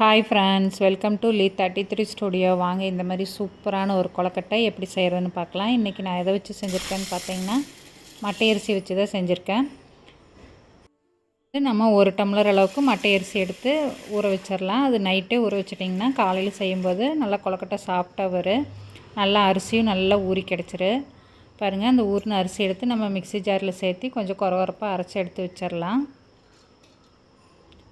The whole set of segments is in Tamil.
Hi friends welcome to Lee thirty three studio வாங்க இந்த மாதிரி சூப்பரான ஒரு கொலக்கட்டை எப்படி செய்கிறதுன்னு பார்க்கலாம். இன்றைக்கி நான் எதை வச்சு செஞ்சுருக்கேன்னு பார்த்தீங்கன்னா மட்டை அரிசி வச்சு தான் செஞ்சுருக்கேன். நம்ம ஒரு டம்ளர் அளவுக்கு மட்டை அரிசி எடுத்து ஊற வச்சிடலாம். அது நைட்டே ஊற வச்சிட்டிங்கன்னா காலையில் செய்யும்போது நல்லா கொலக்கட்டை சாஃப்டாக வரும் நல்லா அரிசியும் நல்லா ஊறி கிடச்சிரு. பாருங்கள் அந்த ஊறின அரிசி எடுத்து நம்ம மிக்சி ஜாரில் சேர்த்து கொஞ்சம் குறவரப்பாக அரைச்சி எடுத்து வச்சிடலாம்.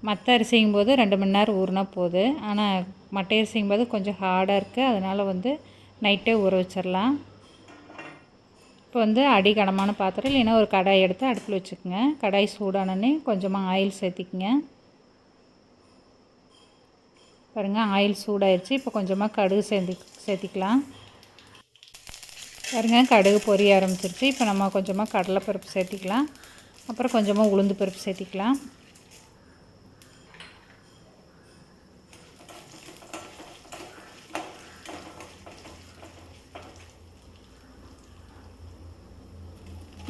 மற்ற அரிசிங்கும் போது ரெண்டு மணி நேரம் ஊறினா போகுது ஆனால் மட்டை அரிசிங்கும் போது கொஞ்சம் ஹார்டாக இருக்குது அதனால் வந்து நைட்டே ஊற வச்சிடலாம் இப்போ வந்து அடி கனமான பாத்திரம் இல்லைன்னா ஒரு கடாய் எடுத்து அடுப்பில் வச்சுக்கோங்க. கடாய் சூடானோன்னே கொஞ்சமாக ஆயில் சேர்த்திக்கங்க. பாருங்கள் ஆயில் சூடாயிருச்சு. இப்போ கொஞ்சமாக கடுகு சேர்ந்து சேர்த்திக்கலாம். பாருங்கள் கடுகு பொரிய ஆரம்பிச்சிருச்சு. இப்போ நம்ம கொஞ்சமாக கடலைப்பருப்பு சேர்த்திக்கலாம். அப்புறம் கொஞ்சமாக உளுந்து பருப்பு சேர்த்திக்கலாம்.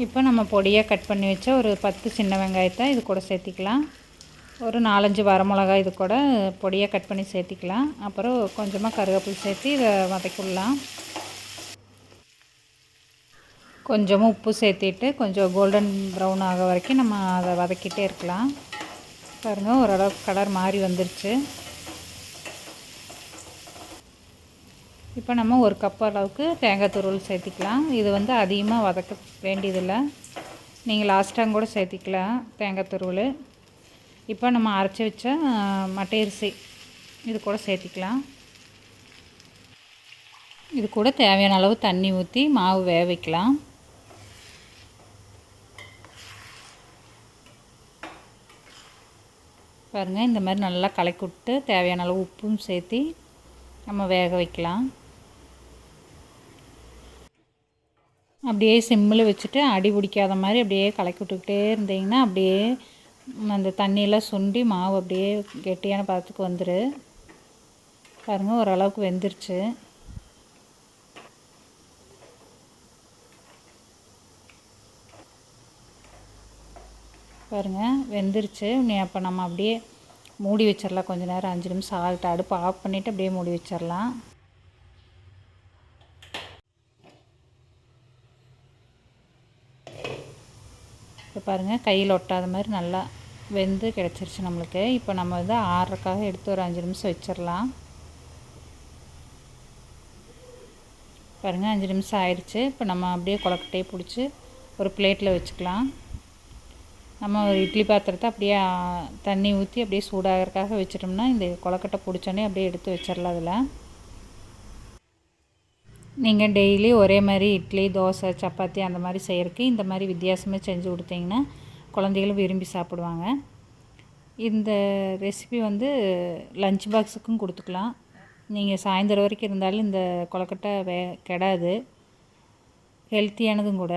இப்போ நம்ம பொடியாக கட் பண்ணி வச்ச ஒரு பத்து சின்ன வெங்காயத்தை இது கூட சேர்த்திக்கலாம். ஒரு நாலஞ்சு வரமிளகாய் இது கூட பொடியாக கட் பண்ணி சேர்த்திக்கலாம். அப்புறம் கொஞ்சமாக கருவேப்பிலை சேர்த்து இதை வதக்கிடலாம். கொஞ்சமாக உப்பு சேர்த்திட்டு கொஞ்சம் கோல்டன் ப்ரௌன் ஆக வரைக்கும் நம்ம அதை வதக்கிட்டே இருக்கலாம். பாருங்கள் ஓரளவுக்கு கலர் மாறி வந்துருச்சு. இப்போ நம்ம ஒரு கப் அளவுக்கு தேங்காய் துருவல் சேர்த்திக்கலாம். இது வந்து அதிகமாக வதக்க வேண்டியதில்லை. நீங்கள் லாஸ்ட்டாக கூட சேர்த்திக்கலாம் தேங்காய் துருவல். இப்போ நம்ம அரைச்சி வச்ச மட்டையரிசி இது கூட சேர்த்திக்கலாம். இது கூட தேவையான அளவு தண்ணி ஊற்றி மாவு வேக வைக்கலாம். பாருங்கள் இந்த மாதிரி நல்லா கலக்கி விட்டு தேவையான அளவு உப்பும் சேர்த்தி நம்ம வேக வைக்கலாம். அப்படியே சிம்மில் வச்சுட்டு அடி பிடிக்காத மாதிரி அப்படியே கலக்கி விட்டுக்கிட்டே இருந்தீங்கன்னா அப்படியே அந்த தண்ணியெல்லாம் சுண்டி மாவு அப்படியே கெட்டியான பதத்துக்கு வந்துடு பாருங்கள் ஓரளவுக்கு வெந்துருச்சு. பாருங்கள் வெந்துருச்சு. நீ அப்போ நம்ம அப்படியே மூடி வச்சிடலாம் கொஞ்சம் நேரம் அஞ்சு நிமிஷம் ஆகட்டும். அடுப்பு ஆஃப் பண்ணிவிட்டு அப்படியே மூடி வச்சிடலாம் இப்போ பாருங்கள் கையில் ஒட்டாத மாதிரி நல்லா வெந்து கிடச்சிருச்சு நம்மளுக்கு. இப்போ நம்ம வந்து ஆறுறக்காக எடுத்து ஒரு அஞ்சு நிமிஷம் வச்சிடலாம். பாருங்கள் அஞ்சு நிமிஷம் ஆயிடுச்சு. இப்போ நம்ம அப்படியே கொலக்கட்டையை பிடிச்சி ஒரு பிளேட்டில் வச்சுக்கலாம். நம்ம ஒரு இட்லி பாத்திரத்தை அப்படியே தண்ணி ஊற்றி அப்படியே சூடாகிறதுக்காக வச்சிட்டோம்னா இந்த கொலக்கட்டை பிடிச்சோன்னே அப்படியே எடுத்து வச்சிடலாம் அதில். நீங்கள் டெய்லி ஒரே மாதிரி இட்லி தோசை சப்பாத்தி அந்த மாதிரி செய்கிறதுக்கு இந்த மாதிரி வித்தியாசமாக செஞ்சு கொடுத்தீங்கன்னா குழந்தைகளும் விரும்பி சாப்பிடுவாங்க. இந்த ரெசிபி வந்து லஞ்ச் பாக்ஸுக்கும் கொடுத்துக்கலாம். நீங்கள் சாயந்தரம் வரைக்கும் இருந்தாலும் இந்த கொலக்கட்டை வே கெடாது. ஹெல்த்தியானதும் கூட.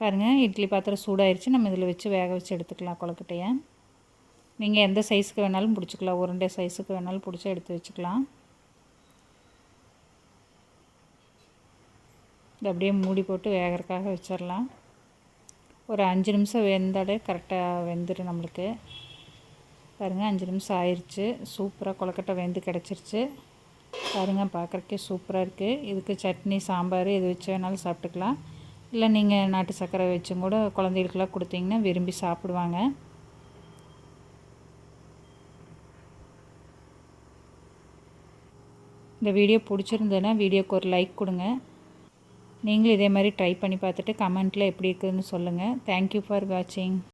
பாருங்கள் இட்லி பாத்திரம் சூடாயிருச்சு. நம்ம இதில் வச்சு வேக வச்சு எடுத்துக்கலாம் கொலக்கட்டையை நீங்கள் எந்த சைஸுக்கு வேணாலும் பிடிச்சிக்கலாம். உருண்டை சைஸுக்கு வேணாலும் பிடிச்சி எடுத்து வச்சுக்கலாம். இது அப்படியே மூடி போட்டு வேகிறதுக்காக வச்சிடலாம் ஒரு அஞ்சு நிமிஷம் வெந்தாலே கரெக்டாக வெந்துடும் நம்மளுக்கு. பாருங்கள் அஞ்சு நிமிஷம் ஆயிடுச்சு சூப்பராக கொலக்கட்டை வெந்து கிடச்சிருச்சு. பாருங்கள் பார்க்குறக்கே சூப்பராக இருக்குது இதுக்கு சட்னி சாம்பார் எது வச்சு வேணாலும் சாப்பிட்டுக்கலாம். இல்லை நீங்கள் நாட்டு சர்க்கரை வச்சும் கூட குழந்தைகளுக்கெல்லாம் கொடுத்தீங்கன்னா விரும்பி சாப்பிடுவாங்க. இந்த வீடியோ பிடிச்சிருந்ததுன்னா வீடியோக்கு ஒரு லைக் கொடுங்க. நீங்களும் இதே மாதிரி ட்ரை பண்ணி பார்த்துட்டு கமெண்ட்டில் எப்படி இருக்குதுன்னு சொல்லுங்கள் தேங்க்யூ ஃபார் வாட்சிங்